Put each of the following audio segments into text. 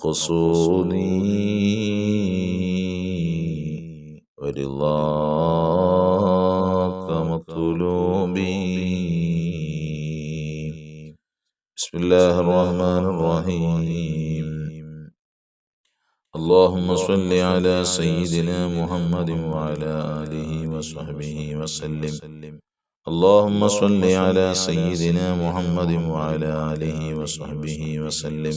مقصودي ورضاك مطلوبي بسم الله الرحمن الرحيم اللهم صل على سيدنا محمد وعلى آله وصحبه وسلم اللهم صل على سيدنا محمد وعلى آله وصحبه وسلم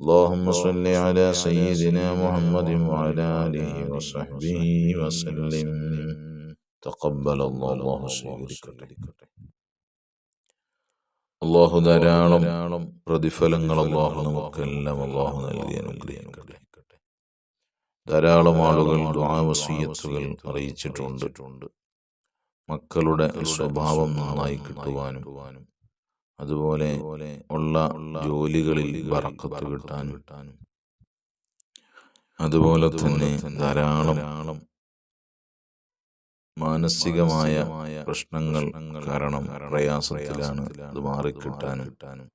اللهم صل على سيدنا محمد وعلى آله وصحبه وسلم تقبل الله الله സ്വീകരിക്കട്ടെ അള്ളാഹു ധാരാളം പ്രതിഫലങ്ങൾ അള്ളാഹു നമുക്കെല്ലാം അള്ളാഹു നൽകി അനുഗ്രഹിക്കട്ടെ ധാരാളം ആളുകൾ ദ്വാവസീയത്തുകൾ അറിയിച്ചിട്ടുണ്ട് മക്കളുടെ സ്വഭാവം നന്നായി കിട്ടുവാനും അതുപോലെ ഉള്ള ജോലികളിൽ വറക്കത്ത് കിട്ടാനും അതുപോലെ തന്നെ ധാരാളം മാനസികമായ പ്രശ്നങ്ങൾ കാരണം പ്രയാസത്തിലാണ് അത് മാറിക്കിട്ടാനും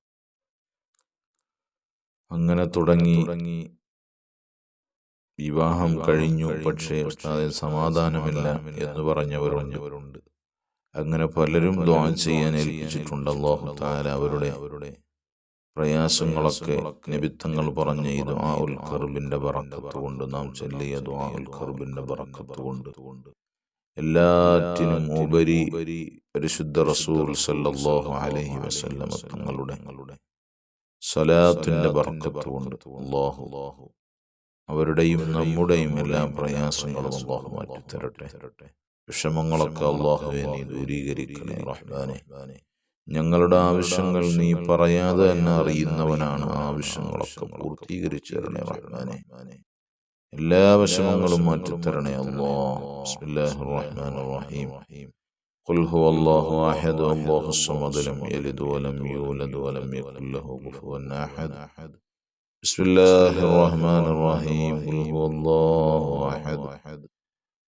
അങ്ങനെ തുടങ്ങി വിവാഹം കഴിഞ്ഞു. പക്ഷേ ഉസ്താദെ സമാധാനമില്ല എന്ന് പറഞ്ഞവരുണ്ട്. അങ്ങനെ പലരും ദ്വാ ചെയ്യാൻ ഏൽപ്പിച്ചിട്ടുണ്ട്. അള്ളാഹു താല അവരുടെ അവരുടെ പ്രയാസങ്ങളൊക്കെ നിമിത്തങ്ങൾ പറഞ്ഞ ഈ ദ്വാ ഉൽ ഖർബിന്റെ പറക്കത്ത് കൊണ്ട് നാം ചൊല്ലിയ ദ്വാ ഉൽ ഖർബിന്റെ പറക്കത്ത് കൊണ്ട് എല്ലാറ്റിനും ഉപരി പരിശുദ്ധ റസൂൽ സല്ലല്ലാഹു അലൈഹി വസല്ലമ തങ്ങളുടെ സലാത്തിന്റെ പറക്കത്ത് കൊണ്ട് അല്ലാഹു അവരുടെയും നമ്മുടെയും എല്ലാ പ്രയാസങ്ങളും അള്ളാഹു മാറ്റി തരട്ടെ തരട്ടെ വിഷമങ്ങളൊക്കെ അള്ളാഹുവെ നീ ദൂരീകരിക്കണേ റഹ്മാനെ ഞങ്ങളുടെ ആവശ്യങ്ങൾ നീ പറയാതെ തന്നെ അറിയുന്നവനാണ് ആവശ്യങ്ങളൊക്കെ പൂർത്തീകരിച്ചു തരണേ റഹ്മാനെ എല്ലാ വിഷമങ്ങളും മാറ്റി തരണേ അല്ലാ ബിസ്മില്ലാഹിർ റഹ്മാനിർ റഹീം قل هو الله أحد الله الصمد لم يلد ولم يولد ولم يكن له كفوا أحد بسم الله الرحمن الرحيم قل هو الله أحد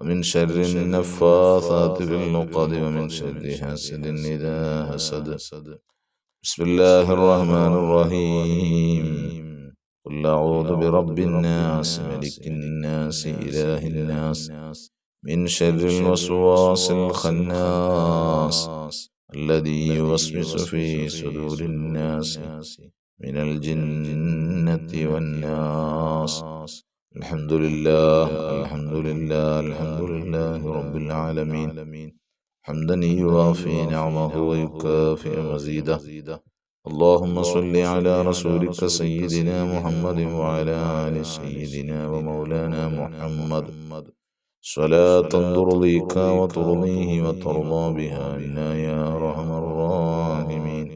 ومن شر النفاثات في العقد ومن شر حاسد إذا حسد. بسم الله الرحمن الرحيم. قل أعوذ برب الناس ملك الناس إله الناس. من شر الوسواس الخناس الذي يوسوس في صدور الناس من الجنة والناس. الحمد لله الحمد لله الحمد لله رب العالمين حمدا يوافي نعمه ويكافئ مزيده اللهم صل على رسولك سيدنا محمد وعلى آل سيدنا ومولانا محمد صلاة ترضيك وترضيه وترضى بها عنا يا أرحم الراحمين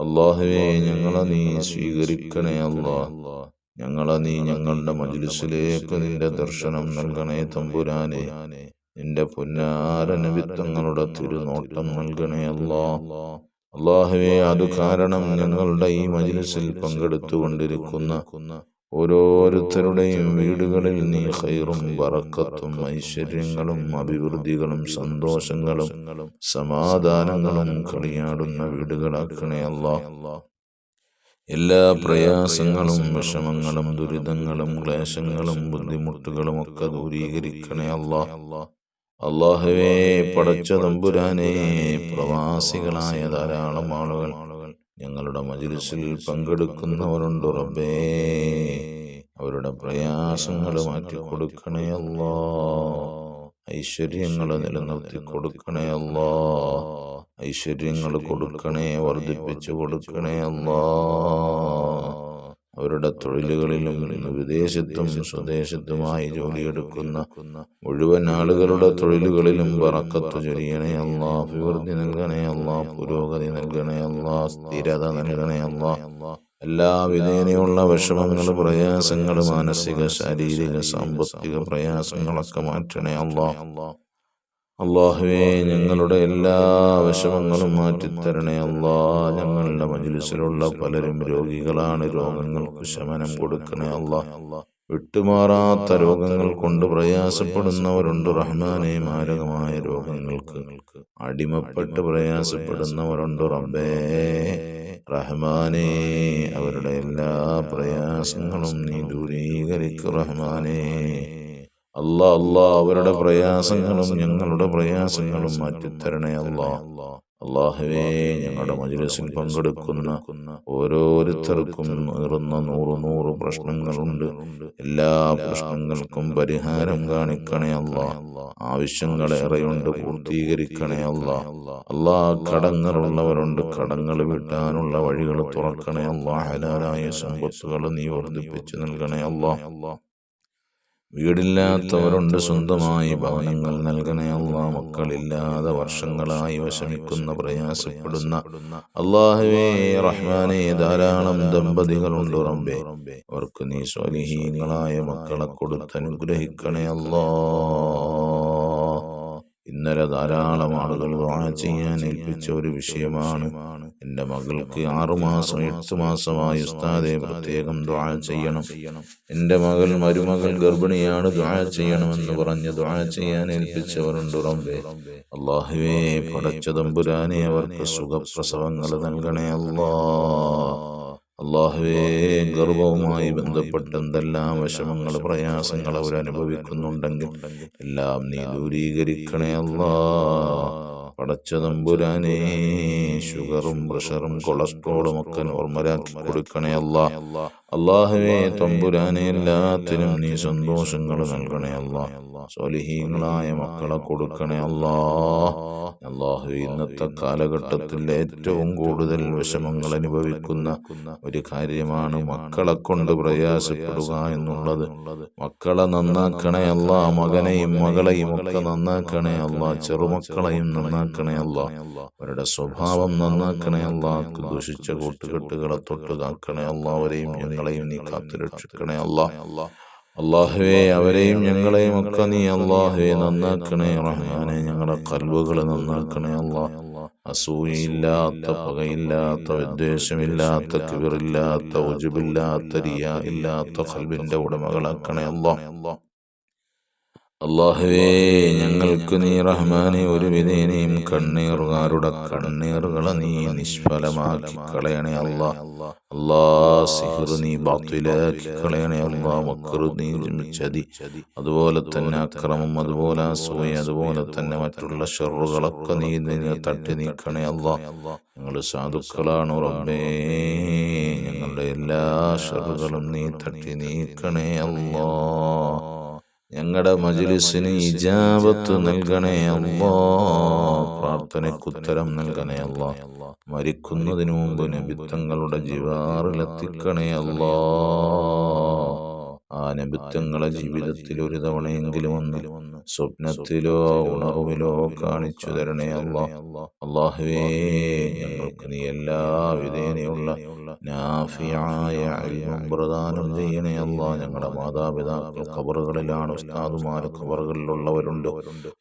അള്ളാഹുവേ ഞങ്ങളെ നീ സ്വീകരിക്കണേ അല്ലാ ഞങ്ങളെ നീ ഞങ്ങളുടെ മജുലിസിലേക്ക് നിന്റെ ദർശനം നൽകണേ തമ്പുരാനെ. നിന്റെ പൊന്നാര നബിത്തങ്ങളുടെ തിരുനോട്ടം നൽകണേ അല്ലാ അള്ളാഹുവേ അത് കാരണം ഞങ്ങളുടെ ഈ മജ്ലിസിൽ പങ്കെടുത്തുകൊണ്ടിരിക്കുന്ന ഓരോരുത്തരുടെയും വീടുകളിൽ നീ ഹൈറും വറക്കത്തും ഐശ്വര്യങ്ങളും അഭിവൃദ്ധികളും സന്തോഷങ്ങളും സമാധാനങ്ങളും കളിയാടുന്ന വീടുകളാക്കണേ അല്ലാ എല്ലാ പ്രയാസങ്ങളും വിഷമങ്ങളും ദുരിതങ്ങളും ക്ലേശങ്ങളും ബുദ്ധിമുട്ടുകളും ഒക്കെ ദൂരീകരിക്കണേ അല്ലാ അള്ളാഹുവേ പടച്ച തമ്പുരാനെ പ്രവാസികളായ ധാരാളം ആളുകൾ ഞങ്ങളുടെ മജിലിസിൽ പങ്കെടുക്കുന്നവരുണ്ട് റബ്ബേ. അവരുടെ പ്രയാസങ്ങൾ മാറ്റി കൊടുക്കണേ അല്ലാ ഐശ്വര്യങ്ങൾ നിലനിർത്തി കൊടുക്കണേ അല്ലാ ഐശ്വര്യങ്ങൾ കൊടുക്കണേ വർദ്ധിപ്പിച്ചു കൊടുക്കണേ അല്ലാ. അവരുടെ തൊഴിലുകളിലും വിദേശത്തും സ്വദേശത്തുമായി ജോലിയെടുക്കുന്ന മുഴുവൻ ആളുകളുടെ തൊഴിലുകളിലും വറക്കത്ത് ചൊരിയണേ അല്ലാ. അഭിവൃദ്ധി നൽകണേ അല്ലാ. പുരോഗതി നൽകണേ അല്ലാ. സ്ഥിരത നൽകണേ അല്ലാ. എല്ലാ വിധേനയുള്ള വിഷമങ്ങൾ പ്രയാസങ്ങൾ മാനസിക ശാരീരിക സാമ്പത്തിക പ്രയാസങ്ങളൊക്കെ മാറ്റണേ അല്ലാ. അള്ളാഹുവേ ഞങ്ങളുടെ എല്ലാ വിഷമങ്ങളും മാറ്റിത്തരണേ അള്ളാ ഞങ്ങളുടെ മജിലിസിലുള്ള പലരും രോഗികളാണ്. രോഗങ്ങൾക്ക് ശമനം കൊടുക്കണേ അള്ളാ വിട്ടുമാറാത്ത രോഗങ്ങൾ കൊണ്ട് പ്രയാസപ്പെടുന്നവരുണ്ട്. റഹ്മാനെ മാരകമായ രോഗങ്ങൾക്ക് അടിമപ്പെട്ട് പ്രയാസപ്പെടുന്നവരുണ്ട്. റബ്ബേ റഹ്മാനെ അവരുടെ എല്ലാ പ്രയാസങ്ങളും നീ ദൂരീകരിക്കു. റഹ്മാനേ അല്ലാ അല്ലാ അവരുടെ പ്രയാസങ്ങളും ഞങ്ങളുടെ പ്രയാസങ്ങളും മാറ്റിത്തരണേ അല്ലാ. അള്ളാഹുവേ ഞങ്ങളുടെ മജുരസിൽ പങ്കെടുക്കുന്ന ഓരോരുത്തർക്കും നേറുന്ന നൂറ് നൂറ് പ്രശ്നങ്ങളുണ്ട്. എല്ലാ പ്രശ്നങ്ങൾക്കും പരിഹാരം കാണിക്കണേ അല്ല. ആവശ്യങ്ങളേറെയുണ്ട് പൂർത്തീകരിക്കണേ അല്ല. അല്ലാ കടങ്ങളുള്ളവരുണ്ട് കടങ്ങൾ വിട്ടാനുള്ള വഴികൾ തുറക്കണേ അല്ല. ഹലാലായ സമ്പത്തുകൾ നീ വർദ്ധിപ്പിച്ചു നൽകണേ അല്ലാ. വീടില്ലാത്തവരുണ്ട് സ്വന്തമായി ഭവനങ്ങൾ നൽകണേ അള്ളാ. മക്കളില്ലാതെ വർഷങ്ങളായി വിഷമിക്കുന്ന പ്രയാസപ്പെടുന്ന അള്ളാഹുവേ റഹ്മാനെ ധാരാളം ദമ്പതികളുണ്ട് റബ്ബേ. അവർക്ക് നീ സ്വലിഹീങ്ങളായ മക്കളെ കൊടുത്ത് അനുഗ്രഹിക്കണേ അല്ലാ ഇന്നലെ ധാരാളം ആളുകൾ ദുആ ചെയ്യാൻ ഏൽപ്പിച്ച ഒരു വിഷയമാണ്. എന്റെ മകൾക്ക് ആറുമാസം എട്ട് മാസമായി ഉസ്താദെ പ്രത്യേകം ദുആ ചെയ്യണം. എന്റെ മകൾ മരുമകൾ ഗർഭിണിയാണ് ദുആ ചെയ്യണമെന്ന് പറഞ്ഞ് ദുആ ചെയ്യാൻ ഏൽപ്പിച്ചവരുണ്ട് റബ്ബേ. അള്ളാഹുവേ പടച്ച തമ്പുരാനെ അവർക്ക് സുഖപ്രസവങ്ങൾ നൽകണേ അല്ലാ. അള്ളാഹുവേ ഗർഭവുമായി ബന്ധപ്പെട്ട് എന്തെല്ലാം വിഷമങ്ങൾ പ്രയാസങ്ങൾ അവർ അനുഭവിക്കുന്നുണ്ടെങ്കിൽ എല്ലാം നീ ദൂരീകരിക്കണേ അല്ലാ പടച്ച തമ്പുരാനെ ഷുഗറും പ്രഷറും കൊളസ്ട്രോളും ഒക്കെ നോർമലാക്കി കൊടുക്കണേ അല്ലാ അള്ളാഹുവേ തമ്പുരാനെ എല്ലാത്തിനും നീ സന്തോഷങ്ങൾ നൽകണേ അല്ലാ സ്വലിഹീങ്ങളായ മക്കളെ കൊടുക്കണേ അല്ലാ അള്ളാഹു ഇന്നത്തെ കാലഘട്ടത്തിൽ ഏറ്റവും കൂടുതൽ വിഷമങ്ങൾ അനുഭവിക്കുന്ന ഒരു കാര്യമാണ് മക്കളെ കൊണ്ട് പ്രയാസപ്പെടുക എന്നുള്ളത്. മക്കളെ നന്നാക്കണേ അല്ല മകനെയും മകളെയും ഒക്കെ നന്നാക്കണേ അല്ല ചെറുമക്കളെയും നന്നാക്കണേ അല്ല അവരുടെ സ്വഭാവം നന്നാക്കണേ അല്ല ദുഷിച്ച കൂട്ടുകെട്ടുകളെ തൊട്ട് കാക്കണേ അല്ല അവരെയും ഞങ്ങളെയും നീ കാത്തു രക്ഷിക്കണേ അല്ല അള്ളാഹുവെ അവരെയും ഞങ്ങളെയും ഒക്കെ നീ അള്ളാഹുവെ നന്നാക്കണേ റഹ്മാനെ. ഞങ്ങളുടെ കൽവുകൾ നന്നാക്കണേ അള്ളാഹ് അസൂയില്ലാത്ത പകയില്ലാത്ത വിദ്വേഷമില്ലാത്ത കിവറില്ലാത്ത ഒജുബില്ലാത്ത റിയ ഇല്ലാത്ത കൽവിന്റെ ഉടമകളാക്കണേ അള്ളാഹ് അള്ളാഹുവേ ഞങ്ങൾക്ക് നീ റഹ്മാനെ ഒരു വിധേനയും കണ്ണീറുകാരുടെ കണ്ണീറുകളെ നീ നിഷ്ഫലമാക്കി കളയണേ അല്ലാ അല്ലാ സിഹർ നീ ബാത്തിലാക്കി കളയണേ അല്ലാ മക്കർ നീ ചതി അതുപോലെ തന്നെ അക്രമം അതുപോലെ അസൂയ അതുപോലെ തന്നെ മറ്റുള്ള ഷെറുകളൊക്കെ നീ തട്ടി നീക്കണേ അല്ലാ ഞങ്ങൾ സാധുക്കളാണ് റബ്ബേ. ഞങ്ങളുടെ എല്ലാ ഷെറുകളും നീ തട്ടി നീക്കണേ അല്ലാ ഞങ്ങളുടെ മജിലിസിന് ഇജാബത്ത് നൽകണേ അല്ലോ. പ്രാർത്ഥനയ്ക്ക് ഉത്തരം നൽകണേ അല്ലോ. മരിക്കുന്നതിന് മുമ്പ് നബിത്തങ്ങളുടെ ജിവാറിലെത്തിക്കണേ അല്ലോ. ആ നബിത്തങ്ങളെ ജീവിതത്തിൽ ഒരു തവണയെങ്കിലും ഒന്ന് സ്വപ്നത്തിലോ ഉണർവിലോ കാണിച്ചു തരണേ അള്ളാ അള്ളാഹുവേ ഞങ്ങൾക്ക് നീ എല്ലാ വിധേനയുള്ള നാഫിയായ പ്രദാനം ചെയ്യണേ അള്ളാ ഞങ്ങളുടെ മാതാപിതാക്കൾ കബറുകളിലാണ് ഉസ്താദുമാർ കബറുകളിലുള്ളവരുണ്ട്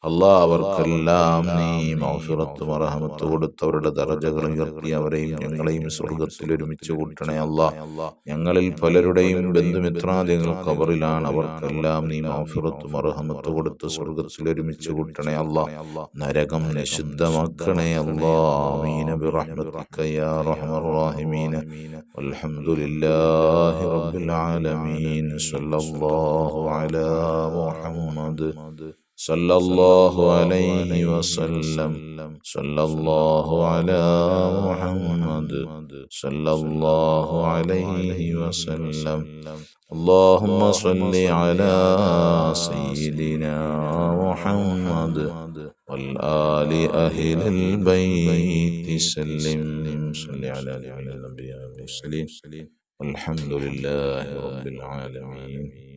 അള്ളാ അവർക്കെല്ലാം നീ മൗഫിറത്ത് മറഹമത്ത് കൊടുത്തവരുടെ ദറജകൾ ഉയർത്തി അവരെയും ഞങ്ങളെയും സ്വർഗത്തിൽ ഒരുമിച്ച് കൂട്ടണേ അള്ളാ ഞങ്ങളിൽ പലരുടെയും ബന്ധുമിത്രാദികൾ കബറിലാണ് അവർക്കെല്ലാം നീ മൗസുറത്തും മറഹമത്ത് കൊടുത്ത് സ്വർഗത്തിൽ ഒരുമിച്ച് കൂട്ടണേ അല്ലാ നരകം നിഷിദ്ധമാക്കണേ അല്ലാ ആമീന ബിറഹ്മതിക യാ റഹ്മർ റഹീമീൻ والحمد لله رب العالمين صلى الله على محمد صلى الله عليه وسلم صلى الله على محمد صلى الله عليه وسلم اللهم صل على سيدنا محمد والآل أهل البيت سلم صل على الأنبياء والمرسلين والحمد لله رب العالمين